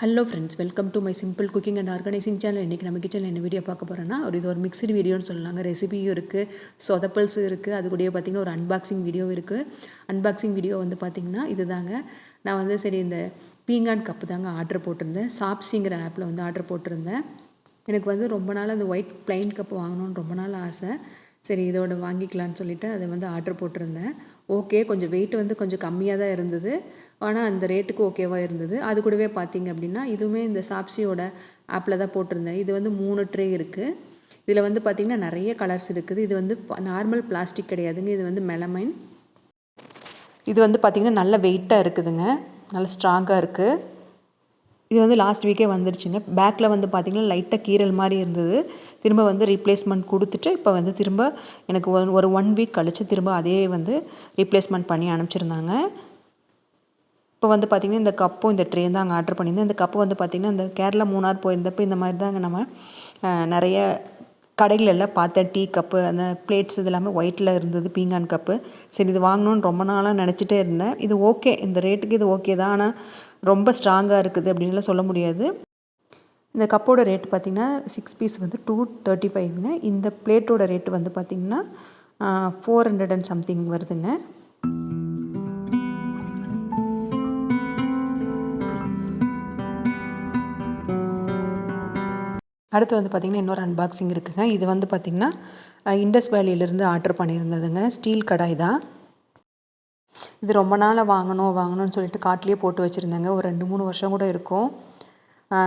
Hello friends welcome to my simple cooking and organising channel இன்றைக்கி நம்ம கிச்சனில் என்ன வீடியோ பார்க்க போகிறோன்னா ஒரு இது ஒரு மிக்சடு வீடியோன்னு சொல்லலாங்க. ரெசிபியும் இருக்குது சொதப்பல்ஸும் இருக்குது அது கூடயே பார்த்திங்கன்னா ஒரு அன்பாக்சிங் வீடியோ இருக்குது அன்பாக்சிங் வீடியோ வந்து பார்த்திங்கன்னா இதுதாங்க. நான் வந்து சரி இந்த பீங்கான் கப்பு தாங்க ஆர்டர் போட்டிருந்தேன். சாப்ஸிங்கிற ஆப்பில் வந்து ஆர்டர் போட்டிருந்தேன். எனக்கு வந்து ரொம்ப நாள் அந்த ஒயிட் பிளைன் கப் வாங்கணும்னு ரொம்ப நாள் ஆசை. சரி இதோட வாங்கிக்கலான்னு சொல்லிட்டு அதை வந்து ஆர்டர் போட்டிருந்தேன். ஓகே கொஞ்சம் வெயிட் வந்து கொஞ்சம் கம்மியாக தான் இருந்தது. ஆனால் அந்த ரேட்டுக்கு ஓகேவாக இருந்தது. அது கூடவே பார்த்தீங்க அப்படின்னா இதுவுமே இந்த சாப்ஸியோட ஆப்பில் தான் போட்டிருந்தேன். இது வந்து மூணு ட்ரே இருக்குது இதில் வந்து பார்த்திங்கன்னா நிறைய கலர்ஸ் இருக்குது. இது வந்து நார்மல் பிளாஸ்டிக் கிடையாதுங்க. இது வந்து மெலமைன் இது வந்து பார்த்திங்கன்னா நல்ல வெயிட்டாக இருக்குதுங்க. நல்ல ஸ்ட்ராங்காக இருக்குது இது வந்து லாஸ்ட் வீக்கே வந்துருச்சுங்க. பேக்கில் வந்து பார்த்திங்கன்னா லைட்டாக கீரல் மாதிரி இருந்தது. திரும்ப வந்து ரீப்ளேஸ்மெண்ட் கொடுத்துட்டு இப்போ வந்து திரும்ப எனக்கு ஒன் ஒரு ஒன் வீக் கழித்து திரும்ப அதே வந்து ரீப்ளேஸ்மெண்ட் பண்ணி அனுப்பிச்சிருந்தாங்க. இப்போ வந்து பார்த்திங்கன்னா இந்த கப்பும் இந்த ட்ரே தான் அங்கே ஆர்டர் பண்ணியிருந்தேன். இந்த கப்பு வந்து பார்த்திங்கன்னா இந்த கேரளா மூணார் போயிருந்தப்போ இந்த மாதிரி தாங்க நம்ம நிறைய கடைகளெல்லாம் பார்த்தேன் டீ கப்பு அந்த பிளேட்ஸ் இது எல்லாமே ஒயிட்டில் இருந்தது பீங்கான் கப்பு சரி இது வாங்கணும்னு ரொம்ப நாளாக நினச்சிட்டே இருந்தேன். இது ஓகே இந்த ரேட்டுக்கு இது ஓகே தான். ஆனால் ரொம்ப ஸ்ட்ராங்காக இருக்குது அப்படின்லாம் சொல்ல முடியாது. இந்த கப்போட ரேட் பார்த்திங்கன்னா சிக்ஸ் பீஸ் வந்து டூ தேர்ட்டி ஃபைவ்ங்க இந்த பிளேட்டோட ரேட்டு வந்து பார்த்திங்கன்னா ஃபோர் ஹண்ட்ரட் அண்ட் சம்திங் வருதுங்க. அடுத்து வந்து பார்த்திங்கன்னா இன்னொரு அன்பாக்சிங் இருக்குதுங்க இது வந்து பார்த்திங்கன்னா இண்டஸ் வேலியிலேருந்து ஆர்டர் பண்ணியிருந்ததுங்க. ஸ்டீல் கடாய் தான். இது ரொம்ப நாள் வாங்கணும் வாங்கணும்னு சொல்லிட்டு காட்டிலேயே போட்டு வச்சுருந்தேங்க. ஒரு ரெண்டு மூணு வருஷம் கூட இருக்கும்.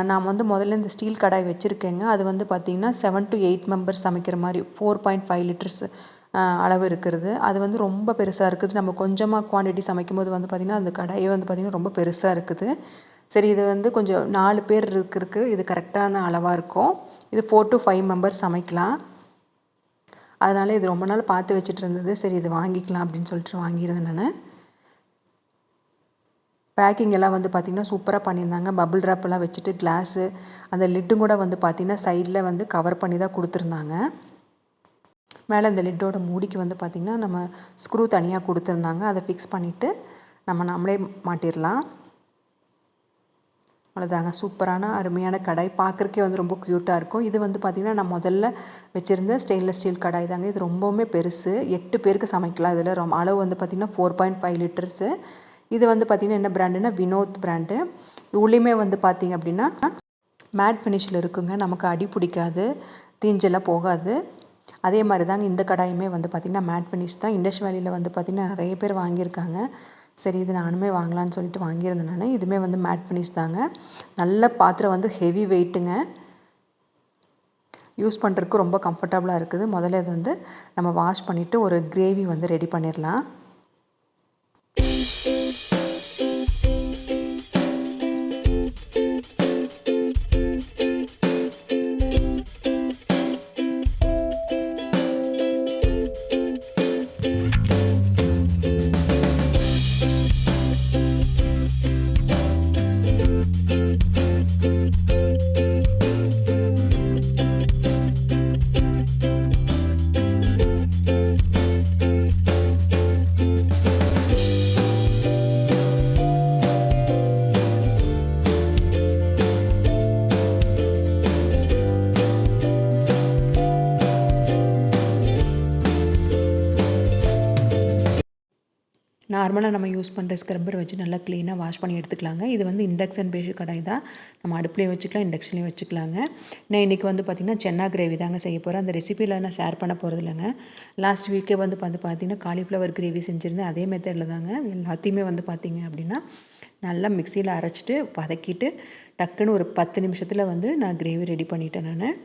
நான் வந்து முதல்ல இந்த ஸ்டீல் கடாய் வச்சுருக்கேங்க. அது வந்து பார்த்திங்கன்னா செவன் டு எயிட் மெம்பர்ஸ் சமைக்கிற மாதிரி ஃபோர் பாயிண்ட் ஃபைவ் லிட்டர்ஸ் அளவு இருக்கிறது. அது வந்து ரொம்ப பெருசாக இருக்குது. நம்ம கொஞ்சமாக குவான்டிட்டி சமைக்கும் போது வந்து பார்த்திங்கன்னா அந்த கடாயே வந்து பார்த்திங்கன்னா ரொம்ப பெருசாக இருக்குது. சரி இது வந்து கொஞ்சம் நாலு பேர் இருக்கிறதுக்கு இது கரெக்டான அளவாக இருக்கும். இது ஃபோர் டு ஃபைவ் மெம்பர்ஸ் சமைக்கலாம். அதனால் இது ரொம்ப நாள் பார்த்து வச்சுட்டு இருந்தது. சரி இது வாங்கிக்கலாம் அப்படின்னு சொல்லிட்டு வாங்கியிருந்தேன் நான். பேக்கிங் எல்லாம் வந்து பார்த்திங்கன்னா சூப்பராக பண்ணியிருந்தாங்க. பபுள் ட்ராப்பெல்லாம் வச்சுட்டு கிளாஸு அந்த லிட்டும் கூட வந்து பார்த்திங்கன்னா சைடில் வந்து கவர் பண்ணி தான் கொடுத்துருந்தாங்க. மேலே இந்த லிட்டோட மூடிக்கு வந்து பார்த்திங்கன்னா நம்ம ஸ்க்ரூ தனியாக கொடுத்துருந்தாங்க. அதை ஃபிக்ஸ் பண்ணிவிட்டு நம்ம நம்மளே மாட்டிடலாம். அவ்வளோதாங்க சூப்பரான அருமையான கடாய். பார்க்குறக்கே வந்து ரொம்ப க்யூட்டாக இருக்கும். இது வந்து பார்த்திங்கன்னா நான் முதல்ல வச்சுருந்த ஸ்டெயின்லெஸ் ஸ்டீல் கடாய் தாங்க. இது ரொம்பவுமே பெருசு. எட்டு பேருக்கு சமைக்கலாம் இதில். ரொம்ப அளவு வந்து பார்த்திங்கன்னா ஃபோர் பாயிண்ட் ஃபைவ் லிட்டர்ஸு இது வந்து பார்த்திங்கன்னா என்ன பிராண்டுனா வினோத் பிராண்டு உள்ளேயுமே வந்து பார்த்திங்க அப்படின்னா மேட் ஃபினிஷில் இருக்குங்க. நமக்கு அடி பிடிக்காது. தீஞ்செல்லாம் போகாது. அதே மாதிரி தாங்க இந்த கடாயுமே வந்து பார்த்திங்கன்னா மேட் ஃபினிஷ் தான். இண்டஸ் வேலியில் வந்து பார்த்திங்கன்னா நிறைய பேர் வாங்கியிருக்காங்க. சரி இது நானுமே வாங்கலான்னு சொல்லிட்டு வாங்கியிருந்தேன் நான் இதுவுமே வந்து மேட் ஃபினிஷ் தாங்க நல்ல பாத்திரம் வந்து ஹெவி வெயிட்டுங்க யூஸ் பண்ணுறதுக்கு ரொம்ப கம்ஃபர்டபுளாக இருக்குது. முதல்ல இது வந்து நம்ம வாஷ் பண்ணிவிட்டு ஒரு கிரேவி வந்து ரெடி பண்ணிடலாம். நார்மலாக நம்ம யூஸ் பண்ணுற ஸ்க்ரப்பர் வச்சு நல்லா க்ளீனாக வாஷ் பண்ணி எடுத்துக்கலாங்க. இது வந்து இண்டக்ஷன் பேஷு கடாய் தான். நம்ம அடுப்புலேயும் வச்சுக்கலாம் இண்டக்ஷன்லேயும் வச்சுக்கலாங்க. நான் இன்றைக்கி வந்து பார்த்திங்கன்னா சென்னா கிரேவி தாங்க செய்ய போகிறேன் அந்த ரெசிபியில் நான் ஷேர் பண்ண போகிறது இல்லைங்க. லாஸ்ட் வீக்கே வந்து பார்த்து பார்த்திங்கன்னா காலிஃப்ளவர் கிரேவி செஞ்சுருந்தேன். அதே மெத்தடில் தாங்க எல்லாத்தையுமே வந்து பார்த்திங்க அப்படின்னா நல்லா மிக்சியில் அரைச்சிட்டு வதக்கிட்டு டக்குன்னு ஒரு பத்து நிமிஷத்தில் வந்து நான் கிரேவி ரெடி பண்ணிட்டேன் நான்.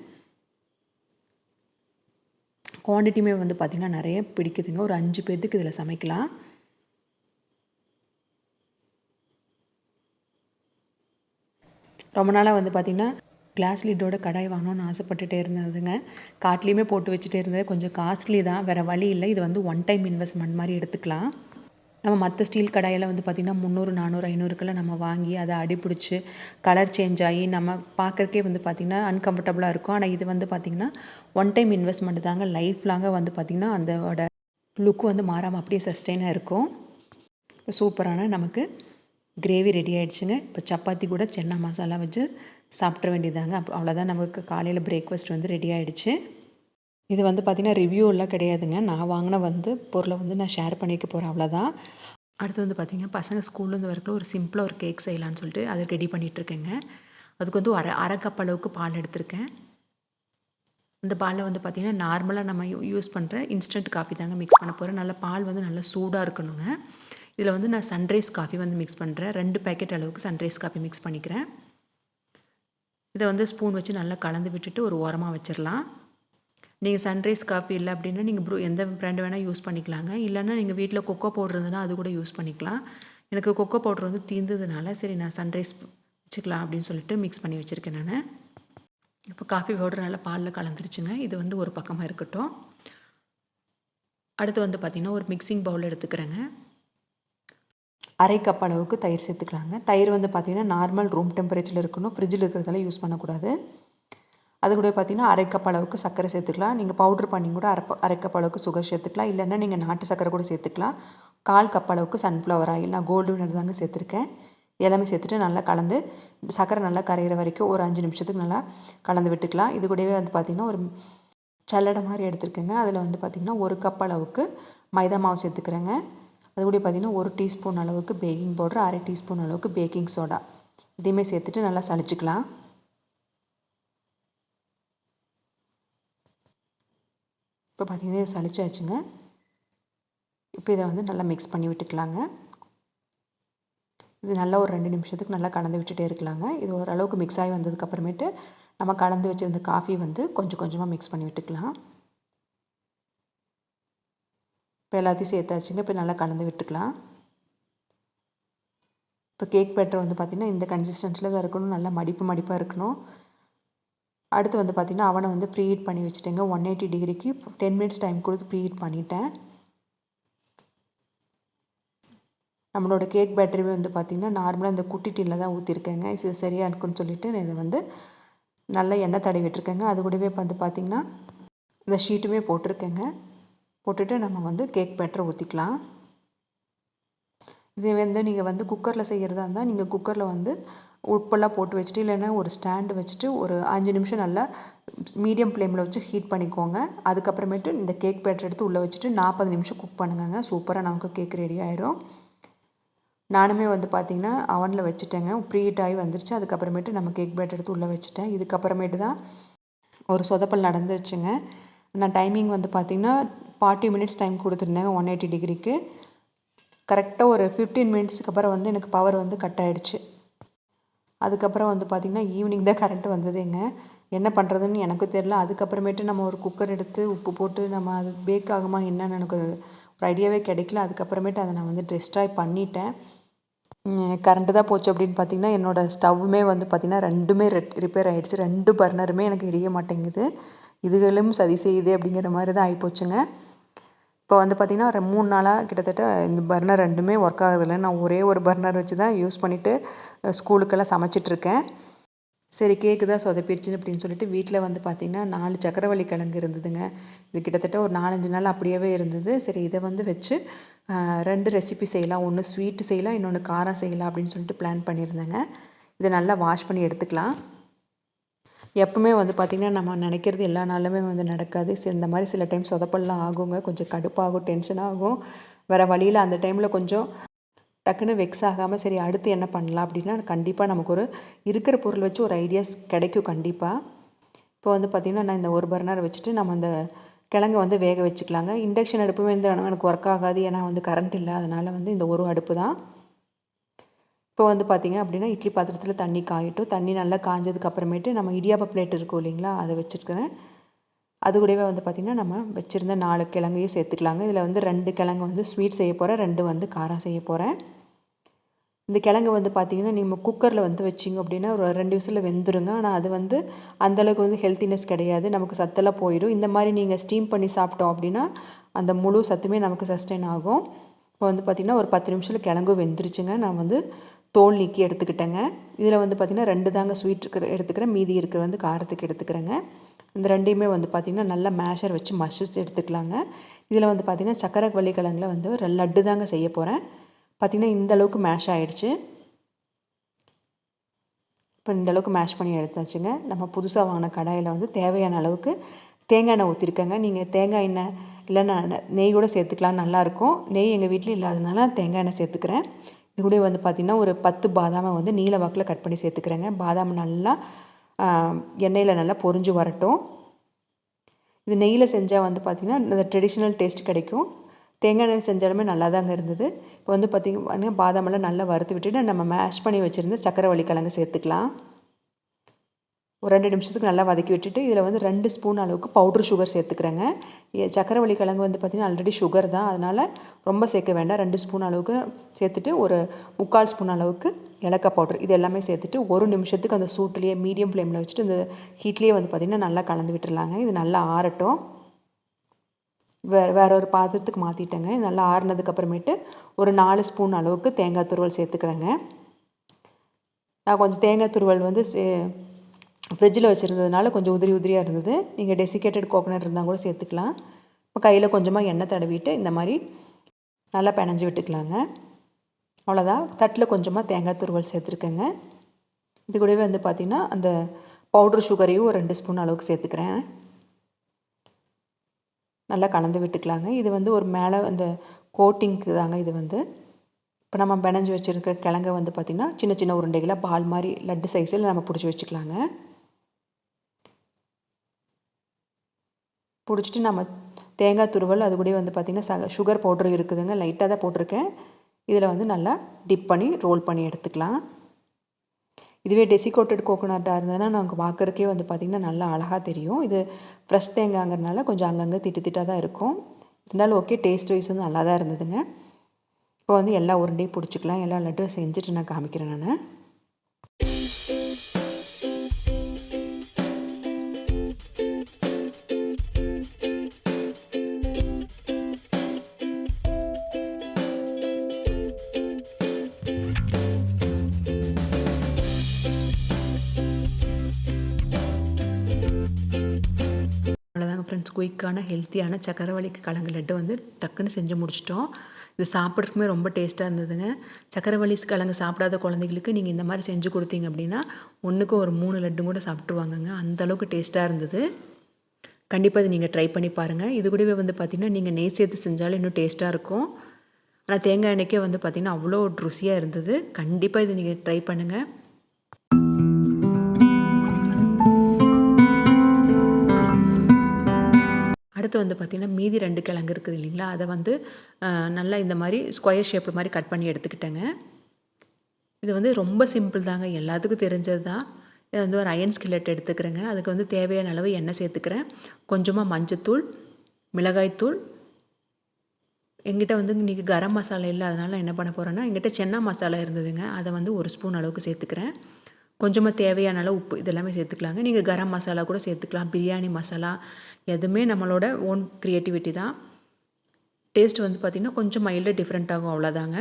குவான்டிட்டியுமே வந்து பார்த்திங்கன்னா நிறைய பிடிக்குதுங்க. ஒரு அஞ்சு பேர்த்துக்கு இதில் சமைக்கலாம். ரொம்ப நாளாக வந்து பார்த்திங்கன்னா கிளாஸ் லிட்டோட கடாய் வாங்கணும்னு ஆசைப்பட்டுட்டே இருந்ததுங்க. காட்லேயுமே போட்டு வச்சுட்டே இருந்தது. கொஞ்சம் காஸ்ட்லி தான். வேறு வழி இல்லை. இது வந்து ஒன் டைம் இன்வெஸ்ட்மெண்ட் மாதிரி எடுத்துக்கலாம். நம்ம மற்ற ஸ்டீல் கடாயில் வந்து பார்த்திங்கன்னா முந்நூறு நானூறு ஐநூறுக்கெல்லாம் நம்ம வாங்கி அதை அடிப்பிடிச்சி கலர் சேஞ்ச் ஆகி நம்ம பார்க்குறக்கே வந்து பார்த்திங்கன்னா அன்கம்ஃபர்டபுளாக இருக்கும். ஆனால் இது வந்து பார்த்திங்கன்னா ஒன் டைம் இன்வெஸ்ட்மெண்ட் தாங்க. லைஃப் லாங்காக வந்து பார்த்திங்கன்னா அதோட லுக் வந்து மாறாமல் அப்படியே சஸ்டெயினாக இருக்கும். சூப்பரான நமக்கு கிரேவி ரெடி ஆகிடுச்சுங்க இப்போ சப்பாத்தி கூட சென்னா மசாலா வச்சு சாப்பிட்ற வேண்டியதாங்க அப்போ அவ்வளோதான் நமக்கு காலையில் பிரேக்ஃபாஸ்ட் வந்து ரெடி ஆகிடுச்சு இது வந்து பார்த்திங்கன்னா ரிவ்யூ எல்லாம் கிடையாதுங்க. நான் வாங்கின வந்து பொருளை வந்து நான் ஷேர் பண்ணிக்க போகிறேன் அவ்வளோதான் அடுத்து வந்து பார்த்திங்கன்னா பசங்க ஸ்கூல்லேருந்து வரைக்கும் ஒரு சிம்பிளாக ஒரு கேக் செய்யலான்னு சொல்லிட்டு அதை ரெடி பண்ணிகிட்ருக்கேங்க அதுக்கு வந்து அரை அரை கப் அளவுக்கு பால் எடுத்திருக்கேன். இந்த பாலில் வந்து பார்த்திங்கன்னா நார்மலாக நம்ம யூ யூஸ் பண்ணுற இன்ஸ்டன்ட் காஃபி தாங்க மிக்ஸ் பண்ண போகிறேன் நல்லா பால் வந்து நல்லா சூடாக இருக்கணுங்க. இதில் வந்து நான் சன்ரைஸ் காஃபி வந்து மிக்ஸ் பண்ணுறேன் ரெண்டு பேக்கெட் அளவுக்கு சன்ரைஸ் காஃபி மிக்ஸ் பண்ணிக்கிறேன். இதை வந்து ஸ்பூன் வச்சு நல்லா கலந்து விட்டுட்டு ஒரு ஓரமாக வச்சிடலாம். நீங்கள் சன்ரைஸ் காஃபி இல்லை அப்படின்னா நீங்கள் ப்ரூ எந்த ப்ராண்டு வேணால் யூஸ் பண்ணிக்கலாங்க. இல்லைன்னா நீங்கள் வீட்டில் கொக்கோ பவுட்ரு இருந்ததுன்னா அது கூட யூஸ் பண்ணிக்கலாம். எனக்கு கொக்கோ பவுட்ரு வந்து தீர்ந்ததுனால சரி நான் சன்ரைஸ் வச்சுக்கலாம் அப்படின்னு சொல்லிட்டு மிக்ஸ் பண்ணி வச்சுருக்கேன் நான். இப்போ காஃபி பவுடர் நல்லா பாலில் கலந்துருச்சுங்க. இது வந்து ஒரு பக்கமாக இருக்கட்டும். அடுத்து வந்து பார்த்திங்கன்னா ஒரு மிக்சிங் பவுல் எடுத்துக்கிறேங்க. அரை கப் அளவுக்கு தயிர் சேர்த்துக்கலாங்க. தயிர் வந்து பார்த்திங்கன்னா நார்மல் ரூம் டெம்பரேச்சரில் இருக்கணும். ஃப்ரிட்ஜில் இருக்கிறதால யூஸ் பண்ணக்கூடாது. அது கூட பார்த்திங்கன்னா அரை கப் அளவுக்கு சர்க்கரை சேர்த்துக்கலாம். நீங்கள் பவுட்ரு பண்ணி கூட அரை அரை கப் அளவுக்கு சுகர் சேர்த்துக்கலாம். இல்லைன்னா நீங்கள் நாட்டு சர்க்கரை கூட சேர்த்துக்கலாம். கால் கப் அளவுக்கு சன்ஃப்ளவர் ஆயில் நான் கோல்டு வினர் தாங்க சேர்த்துருக்கேன். எல்லாமே சேர்த்துட்டு நல்லா கலந்து சர்க்கரை நல்லா கரையிற வரைக்கும் ஒரு அஞ்சு நிமிஷத்துக்கு நல்லா கலந்து விட்டுக்கலாம். இது கூடவே வந்து பார்த்திங்கன்னா ஒரு சல்லடை மாதிரி எடுத்துருக்கேங்க. அதில் வந்து பார்த்திங்கன்னா ஒரு கப் அளவுக்கு மைதா மாவு சேர்த்துக்கிறேங்க. அது கூட பார்த்திங்கன்னா ஒரு டீஸ்பூன் அளவுக்கு பேக்கிங் பவுடர் அரை டீஸ்பூன் அளவுக்கு பேக்கிங் சோடா இதையுமே சேர்த்துட்டு நல்லா சளிச்சிக்கலாம். இப்போ பார்த்திங்கன்னா இதை சளிச்சாச்சுங்க. இப்போ இதை வந்து நல்லா மிக்ஸ் பண்ணி விட்டுக்கலாங்க. இது நல்லா ஒரு ரெண்டு நிமிஷத்துக்கு நல்லா கலந்து விட்டுட்டே இருக்கலாங்க. இது ஓரளவுக்கு மிக்ஸ் ஆகி வந்ததுக்கப்புறமேட்டு நம்ம கலந்து வச்சுருந்த காஃபி வந்து கொஞ்சம் கொஞ்சமாக மிக்ஸ் பண்ணி விட்டுக்கலாம். இப்போ எல்லாத்தையும் சேர்த்தாச்சுங்க இப்போ நல்லா கலந்து விட்டுக்கலாம். இப்போ கேக் பேட்டர் வந்து பார்த்திங்கன்னா இந்த கன்சிஸ்டன்சியில் தான் இருக்கணும். நல்லா மடிப்பு மடிப்பாக இருக்கணும். அடுத்து வந்து பார்த்திங்கன்னா அவனை வந்து ப்ரீ ஹீட் பண்ணி வச்சுட்டேங்க. ஒன் எயிட்டி டிகிரிக்கு டென் மினிட்ஸ் டைம் கொடுத்து ப்ரீ ஹீட் பண்ணிட்டேன். நம்மளோட கேக் பேட்டரி வந்து பார்த்திங்கன்னா நார்மலாக இந்த குட்டி டீனில் தான் ஊற்றிருக்கேங்க இது சரியாக இருக்குன்னு சொல்லிவிட்டு நான் இதை வந்து நல்லா எண்ணெய் தடவி விட்டுருக்கேங்க. அது கூடவே வந்து பார்த்திங்கன்னா இந்த ஷீட்டுமே போட்டிருக்கேங்க. போட்டுட்டு நம்ம வந்து கேக் பேட்டரை ஊற்றிக்கலாம் இது வந்து நீங்கள் வந்து குக்கரில் செய்கிறதா இருந்தால் நீங்கள் குக்கரில் வந்து உப்பெல்லாம் போட்டு வச்சுட்டு இல்லைன்னா ஒரு ஸ்டாண்டு வச்சுட்டு ஒரு அஞ்சு நிமிஷம் நல்லா மீடியம் ஃப்ளேமில் வச்சு ஹீட் பண்ணிக்கோங்க. அதுக்கப்புறமேட்டு இந்த கேக் பேட்டர் எடுத்து உள்ளே வச்சுட்டு நாற்பது நிமிஷம் குக் பண்ணுங்கங்க. சூப்பராக நமக்கு கேக் ரெடி ஆயிரும். நானுமே வந்து பார்த்திங்கன்னா அவனில் வச்சுட்டேங்க. ப்ரீ ஹீட் ஆகி வந்துருச்சு. அதுக்கப்புறமேட்டு நம்ம கேக் பேட்டர் எடுத்து உள்ளே வச்சுட்டேன். இதுக்கப்புறமேட்டு தான் ஒரு சொதப்பல் நடந்துருச்சுங்க. நான் டைமிங் வந்து பார்த்திங்கன்னா ஃபார்ட்டி மினிட்ஸ் டைம் கொடுத்துருந்தேங்க ஒன் எயிட்டி டிகிரிக்கு கரெக்டாக ஒரு ஃபிஃப்டீன் மினிட்ஸ்க்கு அப்புறம் வந்து எனக்கு பவர் வந்து கட் ஆகிடுச்சு அதுக்கப்புறம் வந்து பார்த்திங்கன்னா ஈவினிங் தான் கரண்ட்டு வந்ததுங்க. என்ன பண்ணுறதுன்னு எனக்கும் தெரில அதுக்கப்புறமேட்டு நம்ம ஒரு குக்கர் எடுத்து உப்பு போட்டு நம்ம அது பேக் ஆகுமா என்னன்னு எனக்கு ஒரு ஒரு ஐடியாவே கிடைக்கல. அதுக்கப்புறமேட்டு அதை நான் வந்து டிஸ்ட்ராய் பண்ணிட்டேன். கரண்ட்டு தான் போச்சு அப்படின்னு பார்த்திங்கன்னா என்னோடய ஸ்டவ்வுமே வந்து பார்த்திங்கன்னா ரெண்டுமே ரிப்பேர் ஆகிடுச்சு ரெண்டு பர்னருமே எனக்கு எரிய மாட்டேங்குது. இதுகளும் சதி செய்யுது அப்படிங்கிற மாதிரி தான் ஆகிப்போச்சுங்க இப்போ வந்து பார்த்திங்கன்னா ஒரு மூணு நாளாக கிட்டத்தட்ட இந்த பர்னர் ரெண்டுமே ஒர்க் ஆகுதில்ல நான் ஒரே ஒரு பர்னர் வச்சு தான் யூஸ் பண்ணிவிட்டு ஸ்கூலுக்கெல்லாம் சமைச்சிட்ருக்கேன். சரி கேக்கு தான் சொதப்பிடுச்சு அப்படின்னு சொல்லிட்டு வீட்டில் வந்து பார்த்திங்கன்னா நாலு சக்கரவள்ளி கிழங்கு இருந்ததுங்க. இது கிட்டத்தட்ட ஒரு நாலஞ்சு நாள் அப்படியே இருந்தது. சரி இதை வந்து வச்சு ரெண்டு ரெசிபி செய்யலாம். ஒன்று ஸ்வீட்டு செய்யலாம் இன்னொன்று காரம் செய்யலாம் அப்படின்னு சொல்லிட்டு பிளான் பண்ணியிருந்தேங்க. இதை நல்லா வாஷ் பண்ணி எடுத்துக்கலாம். எப்பவுமே வந்து பார்த்திங்கன்னா நம்ம நினைக்கிறது எல்லா நாளுமே வந்து நடக்காது. சரி இந்த மாதிரி சில டைம் சொதப்பல்லாம் ஆகுங்க. கொஞ்சம் கடுப்பாகும் டென்ஷன் ஆகும். வேறு வழியில் அந்த டைமில் கொஞ்சம் டக்குன்னு வெக்ஸ் ஆகாமல் சரி அடுத்து என்ன பண்ணலாம் அப்படின்னா கண்டிப்பாக நமக்கு ஒரு இருக்கிற பொருள் வச்சு ஒரு ஐடியாஸ் கிடைக்கும் கண்டிப்பாக இப்போ வந்து பார்த்திங்கன்னா நான் இந்த ஒரு பர்னர் வச்சுட்டு நம்ம அந்த கிழங்கு வந்து வேக வச்சுக்கலாங்க. இண்டக்ஷன் அடுப்புமே வந்து எனக்கு ஒர்க் ஆகாது. ஏன்னா வந்து கரண்ட் இல்லை. அதனால் வந்து இந்த ஒரு அடுப்பு தான். இப்போ வந்து பார்த்திங்க அப்படின்னா இட்லி பாத்திரத்தில் தண்ணி காயட்டும். தண்ணி நல்லா காஞ்சதுக்கு அப்புறமேட்டு நம்ம இடியாப்ப பிளேட் இருக்கும் இல்லைங்களா? அதை வச்சுருக்கிறேன். அது கூடவே வந்து பார்த்திங்கன்னா நம்ம வச்சுருந்த நாலு கிழங்கையும் சேர்த்துக்கலாங்க. இதில் வந்து ரெண்டு கிழங்கு வந்து ஸ்வீட் செய்ய போகிறேன் ரெண்டு வந்து காரம் செய்ய போகிறேன் இந்த கிழங்கு வந்து பார்த்திங்கன்னா நீங்கள் குக்கரில் வந்து வச்சிங்க அப்படின்னா ஒரு ரெண்டு விசில் வெந்துருங்க. ஆனால் அது வந்து அந்தளவுக்கு வந்து ஹெல்த்தினஸ் கிடையாது. நமக்கு சத்தெல்லாம் போயிடும். இந்த மாதிரி நீங்கள் ஸ்டீம் பண்ணி சாப்பிட்டோம் அப்படின்னா அந்த முழு சத்துமே நமக்கு சஸ்டெயின் ஆகும். இப்போ வந்து பார்த்திங்கன்னா ஒரு பத்து நிமிஷத்தில் கிழங்கும் வெந்துருச்சுங்க. நான் வந்து தோல் நீக்கி எடுத்துக்கிட்டேங்க. இதில் வந்து பார்த்திங்கன்னா ரெண்டு தாங்க ஸ்வீட் இருக்கிற எடுத்துக்கிறேன். மீதி இருக்கிற வந்து காரத்துக்கு எடுத்துக்கிறேங்க. இந்த ரெண்டையுமே வந்து பார்த்திங்கன்னா நல்லா மேஷர் வச்சு மசிச்சு எடுத்துக்கலாங்க. இதில் வந்து பார்த்திங்கன்னா சக்கரை வள்ளிக்கிழங்குல வந்து ஒரு லட்டு தாங்க செய்ய போகிறேன் பார்த்திங்கன்னா இந்த அளவுக்கு மேஷ் ஆகிடுச்சு இப்போ இந்த அளவுக்கு மேஷ் பண்ணி எடுத்தாச்சுங்க. நம்ம புதுசாக வாங்கின கடாயில் வந்து தேவையான அளவுக்கு தேங்காய் எண்ணெய் ஊற்றிருக்கேங்க நீங்கள் தேங்காய் எண்ணெய் இல்லைன்னா நெய் கூட சேர்த்துக்கலாம் நல்லாயிருக்கும் நெய் எங்கள் வீட்டில் இல்லாதனால தேங்காய் எண்ணெய் சேர்த்துக்கிறேன். இது கூட வந்து பார்த்திங்கன்னா ஒரு பத்து பாதாமை வந்து நீல வாக்கில் கட் பண்ணி சேர்த்துக்கிறேங்க. பாதாம் நல்லா எண்ணெயில் நல்லா பொறிஞ்சு வரட்டும். இது நெய்யில் செஞ்சால் வந்து பார்த்திங்கன்னா இந்த ட்ரெடிஷ்னல் டேஸ்ட் கிடைக்கும். தேங்காய் எண்ணெய் செஞ்சாலுமே நல்லா தாங்க இருந்தது. இப்போ வந்து பார்த்திங்கன்னா பாதாமெல்லாம் நல்லா வறுத்து விட்டுட்டு நம்ம மேஷ் பண்ணி வச்சுருந்து சக்கரை கிழங்கு சேர்த்துக்கலாம். ஒரு ரெண்டு நிமிஷத்துக்கு நல்லா வதக்கி விட்டுட்டு இதில் வந்து ரெண்டு ஸ்பூன் அளவுக்கு பவுட்ரு சுகர் சேர்த்துக்கிறேங்க. சக்கரவள்ளி கிழங்கு வந்து பார்த்திங்கன்னா ஆல்ரெடி சுகர் தான். அதனால் ரொம்ப சேர்க்க வேண்டாம். ரெண்டு ஸ்பூன் அளவுக்கு சேர்த்துட்டு ஒரு முக்கால் ஸ்பூன் அளவுக்கு ஏலக்காய் பவுட்ரு இது எல்லாமே சேர்த்துட்டு ஒரு நிமிஷத்துக்கு அந்த சூட்லேயே மீடியம் ஃப்ளேமில் வச்சுட்டு இந்த ஹீட்லேயே வந்து பார்த்திங்கன்னா நல்லா கலந்து விட்டுருலாங்க இது நல்லா ஆறட்டும். வேறு வேற ஒரு பாத்திரத்துக்கு மாற்றிட்டேங்க இது நல்லா ஆறுனதுக்கப்புறமேட்டு ஒரு நாலு ஸ்பூன் அளவுக்கு தேங்காய் துருவல் சேர்த்துக்கிறேங்க. நான் கொஞ்சம் தேங்காய் துருவல் வந்து சே ஃப்ரிட்ஜில் வச்சுருந்ததுனால கொஞ்சம் உதிரி உதிரியாக இருந்தது. நீங்கள் டெசிகேட்டட் கோகனட் இருந்தால் கூட சேர்த்துக்கலாம். இப்போ கையில் கொஞ்சமாக எண்ணெய் தடவிட்டு இந்த மாதிரி நல்லா பிணைஞ்சு விட்டுக்கலாங்க. அவ்வளோதான் தட்டில் கொஞ்சமாக தேங்காய் துருவல் சேர்த்துருக்கேங்க. இது கூடவே வந்து பார்த்திங்கன்னா அந்த பவுட்ரு சுகரையும் ஒரு ரெண்டு ஸ்பூன் அளவுக்கு சேர்த்துக்கிறேன். நல்லா கலந்து விட்டுக்கலாங்க. இது வந்து ஒரு மேலே அந்த கோட்டிங்க்கு தாங்க இது வந்து. இப்போ நம்ம பிணைஞ்சு வச்சுருக்கிற கிழங்க வந்து பார்த்திங்கன்னா சின்ன சின்ன உருண்டைகளாக பால் மாதிரி லட்டு சைஸில் நம்ம பிடிச்சி வச்சுக்கலாங்க. பிடிச்சிட்டு நம்ம தேங்காய் துருவல் அது கூட வந்து பார்த்திங்கன்னா ச சுகர் பவுட்ரு இருக்குதுங்க. லைட்டாக தான் போட்டிருக்கேன். இதில் வந்து நல்லா டிப் பண்ணி ரோல் பண்ணி எடுத்துக்கலாம். இதுவே டெசிகோட்டட் கோகோனட்டாக இருந்ததுன்னா நாங்கள் பார்க்குறக்கே வந்து பார்த்திங்கன்னா நல்லா அழகாக தெரியும். இது ஃப்ரெஷ் தேங்காய்ங்கிறனால கொஞ்சம் அங்கங்கே திட்டு திட்டாக தான் இருக்கும். இருந்தாலும் ஓகே டேஸ்ட் வைஸ் வந்து நல்லா தான் இருந்ததுங்க. இப்போ வந்து எல்லா உருண்டையும் பிடிச்சிக்கலாம். எல்லா லட்டும் செஞ்சுட்டு நான் காமிக்கிறேன் நான். குயிக்கான ஹெல்த்தியான சக்கரவள்ளிக்கு கிழங்கு லட்டு வந்து டக்குன்னு செஞ்சு முடிச்சிட்டோம். இது சாப்பிட்றதுக்குமே ரொம்ப டேஸ்ட்டாக இருந்ததுங்க. சக்கரவள்ளி கிழங்கு சாப்பிடாத குழந்தைங்களுக்கு நீங்கள் இந்த மாதிரி செஞ்சு கொடுத்தீங்க அப்படின்னா ஒன்றுக்கு ஒரு மூணு லட்டு கூட சாப்பிட்ருவாங்கங்க அந்தளவுக்கு டேஸ்ட்டாக இருந்தது. கண்டிப்பாக இது நீங்கள் ட்ரை பண்ணி பாருங்கள் இது கூடவே வந்து பார்த்திங்கன்னா நீங்கள் நெய் சேர்த்து செஞ்சாலும் இன்னும் டேஸ்ட்டாக இருக்கும். ஆனால் தேங்காய் எண்ணெய்க்கே வந்து பார்த்திங்கன்னா அவ்வளோ ருசியாக இருந்தது. கண்டிப்பாக இது நீங்கள் ட்ரை பண்ணுங்கள் அடுத்து வந்து பார்த்திங்கன்னா மீதி ரெண்டு கிழங்கு இருக்குது இல்லைங்களா? அதை வந்து நல்லா இந்த மாதிரி ஸ்கொயர் ஷேப் மாதிரி கட் பண்ணி எடுத்துக்கிட்டேங்க. இது வந்து ரொம்ப சிம்பிள் தாங்க. எல்லாத்துக்கும் தெரிஞ்சது தான் இது வந்து ஒரு அயன் ஸ்கில்லெட் எடுத்துக்கிறேங்க. அதுக்கு வந்து தேவையான அளவு எண்ணெய் சேர்த்துக்கிறேன். கொஞ்சமாக மஞ்சத்தூள் மிளகாய்த்தூள். எங்கிட்ட வந்து இன்றைக்கி கரம் மசாலா இல்லை அதனால் என்ன பண்ண போகிறேன்னா எங்கிட்ட சென்னா மசாலா இருந்ததுங்க. அதை வந்து ஒரு ஸ்பூன் அளவுக்கு சேர்த்துக்கிறேன். கொஞ்சமாக தேவையான அளவு உப்பு இதெல்லாமே சேர்த்துக்கலாங்க. நீங்கள் கரம் மசாலா கூட சேர்த்துக்கலாம். பிரியாணி மசாலா எதுவுமே நம்மளோட ஓன் க்ரியேட்டிவிட்டி தான். டேஸ்ட் வந்து பார்த்திங்கன்னா கொஞ்சம் மைல்டாக டிஃப்ரெண்ட் ஆகும் அவ்வளோதாங்க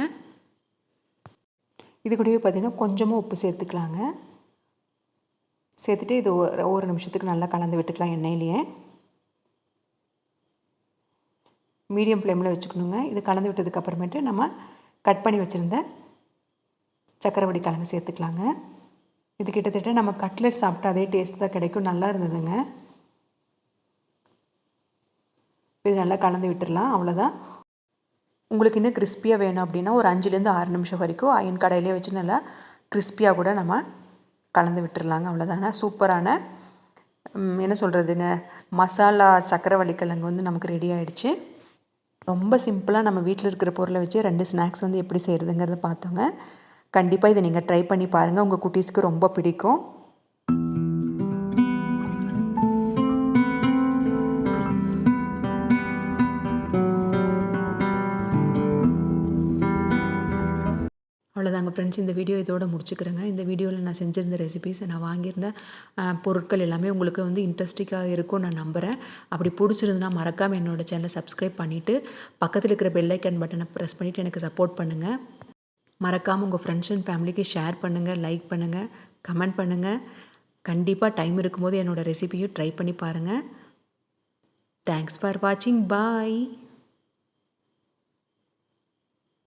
இது கூடவே பார்த்திங்கன்னா கொஞ்சமாக உப்பு சேர்த்துக்கலாங்க. சேர்த்துட்டு இது ஒரு நிமிஷத்துக்கு நல்லா கலந்து விட்டுக்கலாம் எண்ணெயிலேயே. மீடியம் ஃப்ளேமில் வச்சுக்கணுங்க. இது கலந்து விட்டதுக்கப்புறமேட்டு நம்ம கட் பண்ணி வச்சுருந்த சக்கரவடி கிழங்கு சேர்த்துக்கலாங்க. இது கிட்டத்தட்ட நம்ம கட்லெட் சாப்பிட்டா அதே டேஸ்ட் தான் கிடைக்கும். நல்லா இருந்ததுங்க. இது நல்லா கலந்து விட்டுடலாம் அவ்வளோதான் உங்களுக்கு இன்னும் கிறிஸ்பியாக வேணும் அப்படின்னா ஒரு அஞ்சுலேருந்து ஆறு நிமிஷம் வரைக்கும் அயன் கடையிலே வச்சு நல்லா கிறிஸ்பியாக கூட நம்ம கலந்து விட்டுடலாங்க அவ்வளோதாங்க சூப்பரான என்ன சொல்கிறதுங்க மசாலா சக்கரவள்ளி கிழங்கு வந்து நமக்கு ரெடி ஆகிடுச்சு ரொம்ப சிம்பிளாக நம்ம வீட்டில் இருக்கிற பொருளை வச்சு ரெண்டு ஸ்நாக்ஸ் வந்து எப்படி செய்கிறதுங்கிறத பார்த்தோங்க. கண்டிப்பாக இதை நீங்கள் ட்ரை பண்ணி பாருங்கள் உங்கள் குட்டீஸ்க்கு ரொம்ப பிடிக்கும். அவ்வளோதாங்க ஃப்ரெண்ட்ஸ் இந்த வீடியோ இதோட முடிச்சுக்கிறேங்க. இந்த வீடியோவில் நான் செஞ்சுருந்த ரெசிபிஸ் நான் வாங்கியிருந்த பொருட்கள் எல்லாமே உங்களுக்கு வந்து இன்ட்ரெஸ்டிங்காக இருக்கும் நான் நம்புகிறேன் அப்படி பிடிச்சிருந்துன்னா மறக்காமல் என்னோடய சேனலை சப்ஸ்கிரைப் பண்ணிவிட்டு பக்கத்தில் இருக்கிற பெல்லைக்கன் பட்டனை ப்ரெஸ் பண்ணிவிட்டு எனக்கு சப்போர்ட் பண்ணுங்கள் மறக்காமல் உங்கள் ஃப்ரெண்ட்ஸ் அண்ட் ஃபேமிலிக்கு ஷேர் பண்ணுங்கள் லைக் பண்ணுங்கள் கமெண்ட் பண்ணுங்கள் கண்டிப்பாக டைம் இருக்கும்போது என்னோடய ரெசிபியும் ட்ரை பண்ணி பாருங்கள் தேங்க்ஸ் ஃபார் வாட்சிங் பாய்